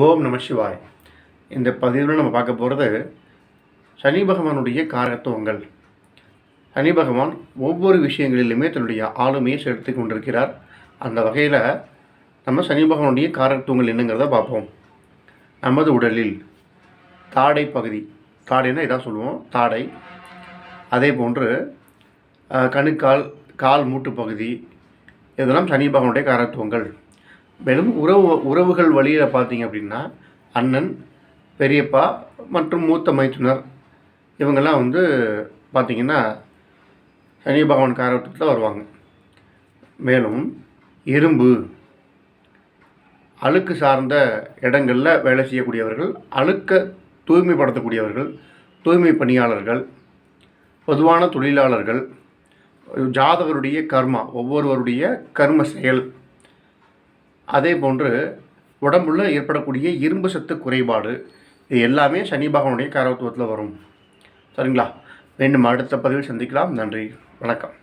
ஓம் நம சிவாய். இந்த பதிவில் நம்ம பார்க்க போகிறது சனி பகவானுடைய காரகத்துவங்கள். சனி பகவான் ஒவ்வொரு விஷயங்களிலுமே தன்னுடைய ஆளுமையை செலுத்தி கொண்டிருக்கிறார். அந்த வகையில் நம்ம சனி பகவானுடைய காரகத்துவங்கள் என்னங்கிறத பார்ப்போம். நமது உடலில் தாடை பகுதி தாடைன்னா இதான் சொல்லுவோம் தாடை. அதே போன்று கணுக்கால் கால் மூட்டு பகுதி இதெல்லாம் சனி பகவானுடைய காரத்துவங்கள் மேலும் உறவு உறவுகள் வழியில் பார்த்தீங்க அப்படின்னா அண்ணன் பெரியப்பா மற்றும் மூத்த மைத்துனர் இவங்கெல்லாம் வந்து பார்த்திங்கன்னா சனி பகவான் காரத்துவத்தில் வருவாங்க. மேலும் இரும்பு அழுக்கு சார்ந்த இடங்களில் வேலை செய்யக்கூடியவர்கள் அழுக்க தூய்மைப்படுத்தக்கூடியவர்கள் தூய்மை பணியாளர்கள் பொதுவான தொழிலாளர்கள் ஜாதகருடைய கர்மா ஒவ்வொருவருடைய கர்ம செயல் அதே போன்று உடம்புல ஏற்படக்கூடிய இரும்பு சத்து குறைபாடு இது எல்லாமே சனி பகவானுடைய காரகத்துவத்தில் வரும். சரிங்களா? மீண்டும் அடுத்த பதிவில் சந்திக்கலாம். நன்றி. வணக்கம்.